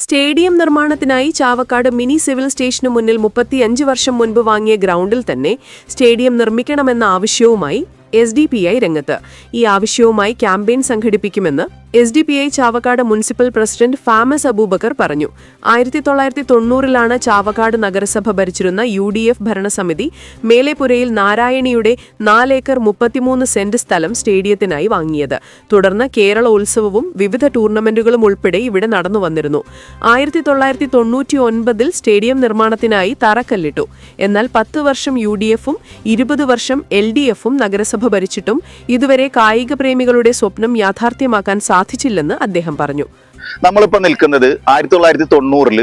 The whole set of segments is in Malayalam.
Stadium നിർമ്മാണത്തിനായി ചാവക്കാട് മിനി സിവിൽ സ്റ്റേഷനു മുന്നിൽ മുപ്പത്തിയഞ്ച് വർഷം മുൻപ് വാങ്ങിയ ഗ്രൗണ്ടിൽ തന്നെ സ്റ്റേഡിയം നിർമ്മിക്കണമെന്ന ആവശ്യവുമായി എസ് ഡി പി ഐ രംഗത്ത്. ഈ ആവശ്യവുമായി ക്യാമ്പയിൻ സംഘടിപ്പിക്കുമെന്ന് S D P I Chavakkad municipal president famous Aboobacker പറഞ്ഞു. ആയിരത്തി തൊള്ളായിരത്തി തൊണ്ണൂറിലാണ് ചാവക്കാട് നഗരസഭ ഭരിച്ചിരുന്ന യു ഡി എഫ് ഭരണസമിതി. മേലേപുരയിൽ നാരായണിയുടെ നാലേക്കർ മുപ്പത്തിമൂന്ന് സെന്റ് സ്ഥലം സ്റ്റേഡിയത്തിനായി വാങ്ങിയത്. തുടർന്ന് കേരള ഉത്സവവും വിവിധ ടൂർണമെന്റുകളും ഉൾപ്പെടെ ഇവിടെ നടന്നു വന്നിരുന്നു. ആയിരത്തി തൊള്ളായിരത്തി തൊണ്ണൂറ്റി ഒൻപതിൽ സ്റ്റേഡിയം നിർമ്മാണത്തിനായി തറക്കല്ലിട്ടു. എന്നാൽ പത്ത് വർഷം യു ഡി എഫും ഇരുപത് വർഷം എൽ ഡി എഫും നഗരസഭ ഭരിച്ചിട്ടും ഇതുവരെ കായിക പ്രേമികളുടെ സ്വപ്നം യാഥാർത്ഥ്യമാക്കാൻ സാധിച്ചില്ലെന്ന് അദ്ദേഹം പറഞ്ഞു. നമ്മളിപ്പോ നിൽക്കുന്നത് ആയിരത്തി തൊള്ളായിരത്തി തൊണ്ണൂറിൽ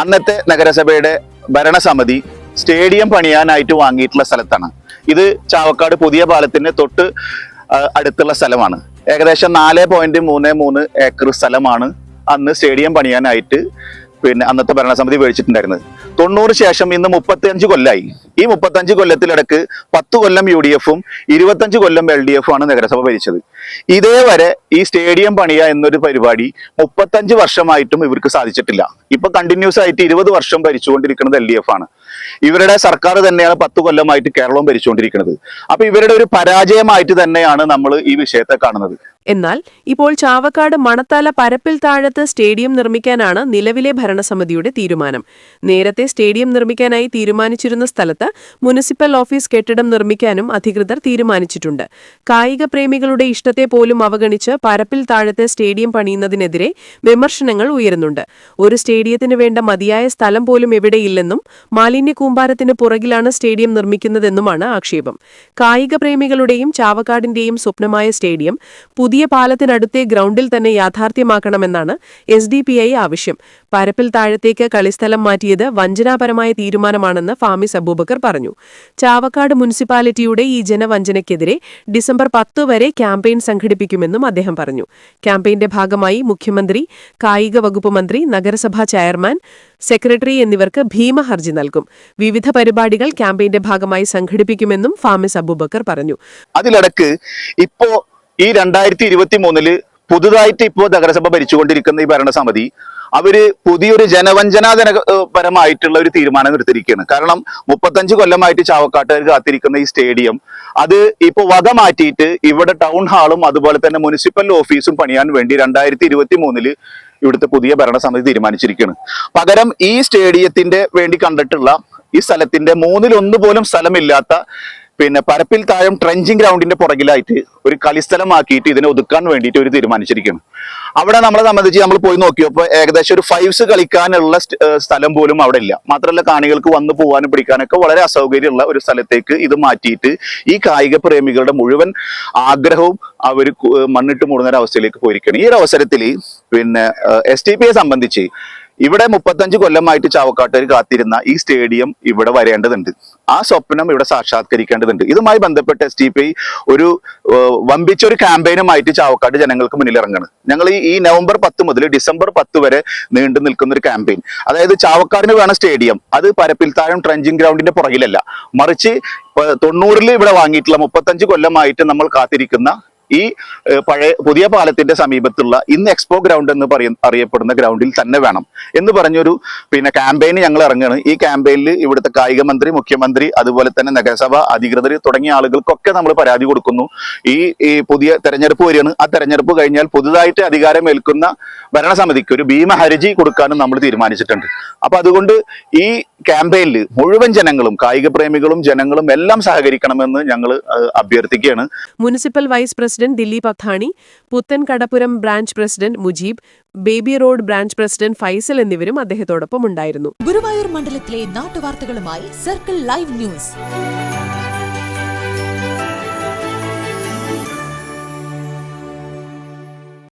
അന്നത്തെ നഗരസഭയുടെ ഭരണസമിതി സ്റ്റേഡിയം പണിയാനായിട്ട് വാങ്ങിയിട്ടുള്ള സ്ഥലത്താണ്. ഇത് ചാവക്കാട് പുതിയ പാലത്തിന് തൊട്ട് അടുത്തുള്ള സ്ഥലമാണ്. ഏകദേശം നാല് പോയിന്റ് മൂന്ന് മൂന്ന് ഏക്കർ സ്ഥലമാണ് അന്ന് സ്റ്റേഡിയം പണിയാനായിട്ട് പിന്നെ അന്നത്തെ ഭരണസമിതി മേടിച്ചിട്ടുണ്ടായിരുന്നത്. തൊണ്ണൂറ് ശേഷം ഇന്ന് മുപ്പത്തിയഞ്ച് കൊല്ലായി. ഈ മുപ്പത്തഞ്ച് കൊല്ലത്തിലിടക്ക് പത്ത് കൊല്ലം യു ഡി എഫും ഇരുപത്തഞ്ച് കൊല്ലം എൽ ഡി എഫും ആണ് നഗരസഭ ഭരിച്ചത്. ഇതേവരെ ഈ സ്റ്റേഡിയം പണിയ എന്നൊരു പരിപാടി മുപ്പത്തഞ്ച് വർഷമായിട്ടും ഇവർക്ക് സാധിച്ചിട്ടില്ല. ഇപ്പൊ കണ്ടിന്യൂസ് ആയിട്ട് ഇരുപത് വർഷം ഭരിച്ചുകൊണ്ടിരിക്കുന്നത് എൽ ഡി എഫ് ആണ്. ഇവരുടെ സർക്കാർ തന്നെയാണ് പത്ത് കൊല്ലമായിട്ട് കേരളവും ഭരിച്ചുകൊണ്ടിരിക്കുന്നത്. അപ്പൊ ഇവരുടെ ഒരു പരാജയമായിട്ട് തന്നെയാണ് നമ്മൾ ഈ വിഷയത്തെ കാണുന്നത്. എന്നാൽ ഇപ്പോൾ ചാവക്കാട് മണത്തല പരപ്പിൽ താഴത്ത് സ്റ്റേഡിയം നിർമ്മിക്കാനാണ് നിലവിലെ ഭരണസമിതിയുടെ തീരുമാനം. നേരത്തെ സ്റ്റേഡിയം നിർമ്മിക്കാനായി തീരുമാനിച്ചിരുന്ന സ്ഥലത്ത് മുനിസിപ്പൽ ഓഫീസ് കെട്ടിടം നിർമ്മിക്കാനും അധികൃതർ തീരുമാനിച്ചിട്ടുണ്ട്. കായിക പ്രേമികളുടെ ഇഷ്ടത്തെ പോലും അവഗണിച്ച് പരപ്പിൽ താഴത്തെ സ്റ്റേഡിയം പണിയുന്നതിനെതിരെ വിമർശനങ്ങൾ ഉയരുന്നുണ്ട്. ഒരു സ്റ്റേഡിയത്തിന് വേണ്ട മതിയായ സ്ഥലം പോലും എവിടെയില്ലെന്നും മാലിന്യ കൂമ്പാരത്തിന് പുറകിലാണ് സ്റ്റേഡിയം നിർമ്മിക്കുന്നതെന്നുമാണ് ആക്ഷേപം. കായിക പ്രേമികളുടെയും ചാവക്കാടിന്റെയും സ്വപ്നമായ സ്റ്റേഡിയം പുതിയ പാലത്തിനടുത്തെ ഗ്രൗണ്ടിൽ തന്നെ യാഥാർത്ഥ്യമാക്കണമെന്നാണ് എസ് ഡി പി ഐ ആവശ്യം. പരപ്പിൽ താഴത്തേക്ക് കളിസ്ഥലം മാറ്റിയത് വഞ്ചനാപരമായ തീരുമാനമാണെന്ന് ഫാമിസ് അബൂബക്കർ പറഞ്ഞു. ചാവക്കാട് മുനിസിപ്പാലിറ്റിയുടെ ഈ ജനവഞ്ചനയ്ക്കെതിരെ ഡിസംബർ പത്ത് വരെ ക്യാമ്പയിൻ സംഘടിപ്പിക്കുമെന്നും അദ്ദേഹം പറഞ്ഞു. ക്യാമ്പയിന്റെ ഭാഗമായി മുഖ്യമന്ത്രി കായിക വകുപ്പ് മന്ത്രി നഗരസഭാ ചെയർമാൻ സെക്രട്ടറി എന്നിവർക്ക് ഭീമ ഹർജി നൽകും. വിവിധ പരിപാടികൾ ക്യാമ്പയിന്റെ ഭാഗമായി സംഘടിപ്പിക്കുമെന്നും ഫാമിസ് അബൂബക്കർ പറഞ്ഞു. അതിലടക്ക് ഇപ്പോ ഈ രണ്ടായിരത്തി ഇരുപത്തി മൂന്നിൽ പുതുതായിട്ട് ഇപ്പോ നഗരസഭ ഭരിച്ചുകൊണ്ടിരിക്കുന്ന ഈ ഭരണസമിതി അവർ പുതിയൊരു ജനവഞ്ചനാപരമായിട്ടുള്ള ഒരു തീരുമാനം എടുത്തിരിക്കുകയാണ്. കാരണം മുപ്പത്തഞ്ച് കൊല്ലമായിട്ട് ചാവക്കാട്ടുകാർ കാത്തിരിക്കുന്ന ഈ സ്റ്റേഡിയം അത് ഇപ്പൊ വക മാറ്റിയിട്ട് ഇവിടെ ടൗൺ ഹാളും അതുപോലെ തന്നെ മുനിസിപ്പൽ ഓഫീസും പണിയാൻ വേണ്ടി രണ്ടായിരത്തി ഇരുപത്തി മൂന്നിൽ ഇവിടുത്തെ പുതിയ ഭരണസമിതി തീരുമാനിച്ചിരിക്കുകയാണ്. പകരം ഈ സ്റ്റേഡിയത്തിന്റെ വേണ്ടി കണ്ടിട്ടുള്ള ഈ സ്ഥലത്തിന്റെ മൂന്നിലൊന്ന് പോലും സ്ഥലമില്ലാത്ത പിന്നെ പരപ്പിൽ താഴം ട്രെഞ്ചിങ് ഗ്രൗണ്ടിന്റെ പുറകിലായിട്ട് ഒരു കളിസ്ഥലമാക്കിയിട്ട് ഇതിനെ ഒതുക്കാൻ വേണ്ടിയിട്ട് ഒരു തീരുമാനിച്ചിരിക്കുന്നു. അവിടെ നമ്മളെ സംബന്ധിച്ച് നമ്മൾ പോയി നോക്കിയപ്പോൾ ഏകദേശം ഒരു ഫൈവ്സ് കളിക്കാനുള്ള സ്ഥലം പോലും അവിടെ ഇല്ല. മാത്രമല്ല കാണികൾക്ക് വന്നു പോകാനും പിടിക്കാനൊക്കെ വളരെ അസൗകര്യമുള്ള ഒരു സ്ഥലത്തേക്ക് ഇത് മാറ്റിയിട്ട് ഈ കായിക പ്രേമികളുടെ മുഴുവൻ ആഗ്രഹവും അവർ മണ്ണിട്ട് മൂടുന്ന ഒരു അവസ്ഥയിലേക്ക് പോയിരിക്കുകയാണ്. ഈ ഒരു അവസരത്തിൽ പിന്നെ എസ് ടി പിയെ സംബന്ധിച്ച് ഇവിടെ മുപ്പത്തഞ്ച് കൊല്ലമായിട്ട് ചാവക്കാട്ടുകാർ കാത്തിരുന്ന ഈ സ്റ്റേഡിയം ഇവിടെ വരേണ്ടതുണ്ട്. ആ സ്വപ്നം ഇവിടെ സാക്ഷാത്കരിക്കേണ്ടതുണ്ട്. ഇതുമായി ബന്ധപ്പെട്ട് എസ് ഒരു വമ്പിച്ച ഒരു ക്യാമ്പയിനുമായിട്ട് ചാവക്കാട് ജനങ്ങൾക്ക് മുന്നിൽ ഞങ്ങൾ ഈ നവംബർ പത്ത് മുതൽ ഡിസംബർ പത്ത് വരെ നീണ്ടു നിൽക്കുന്ന ഒരു ക്യാമ്പയിൻ. അതായത് ചാവക്കാടിന് വേണം സ്റ്റേഡിയം. അത് പരപ്പിൽത്താഴം ട്രഞ്ചിങ് ഗ്രൗണ്ടിന്റെ പുറകിലല്ല. മറിച്ച് തൊണ്ണൂറിൽ ഇവിടെ വാങ്ങിയിട്ടുള്ള മുപ്പത്തഞ്ച് കൊല്ലമായിട്ട് നമ്മൾ കാത്തിരിക്കുന്ന ഈ പഴയ പുതിയ പാലത്തിന്റെ സമീപത്തുള്ള ഇന്ന് എക്സ്പോ ഗ്രൗണ്ട് എന്ന് പറയ അറിയപ്പെടുന്ന ഗ്രൗണ്ടിൽ തന്നെ വേണം എന്ന് പറഞ്ഞൊരു പിന്നെ ക്യാമ്പയിന് ഞങ്ങൾ ഇറങ്ങുകയാണ്. ഈ ക്യാമ്പയിനിൽ ഇവിടുത്തെ കായിക മന്ത്രി മുഖ്യമന്ത്രി അതുപോലെ തന്നെ നഗരസഭ അധികൃതർ തുടങ്ങിയ ആളുകൾക്കൊക്കെ നമ്മൾ പരാതി കൊടുക്കുന്നു. ഈ ഈ പുതിയ തെരഞ്ഞെടുപ്പ് വരികയാണ്. ആ തെരഞ്ഞെടുപ്പ് കഴിഞ്ഞാൽ പുതുതായിട്ട് അധികാരമേൽക്കുന്ന ഭരണസമിതിക്ക് ഒരു ഭീമഹർജി കൊടുക്കാനും നമ്മൾ തീരുമാനിച്ചിട്ടുണ്ട്. അപ്പൊ അതുകൊണ്ട് ഈ ക്യാമ്പയിനിൽ മുഴുവൻ ജനങ്ങളും കായിക പ്രേമികളും ജനങ്ങളും എല്ലാം സഹകരിക്കണമെന്ന് ഞങ്ങൾ അഭ്യർത്ഥിക്കുകയാണ്. Municipal vice president Dileep Athani Puthan Kadappuram branch president Mujeeb baby road branch president Faisal എന്നിവരും അദ്ദേഹത്തോടൊപ്പം ഉണ്ടായിരുന്നു. ഗുരുവായൂർ മണ്ഡലത്തിലെ നാട്ടുവാർത്തകളുമായി സർക്കിൾ ലൈവ് ന്യൂസ്.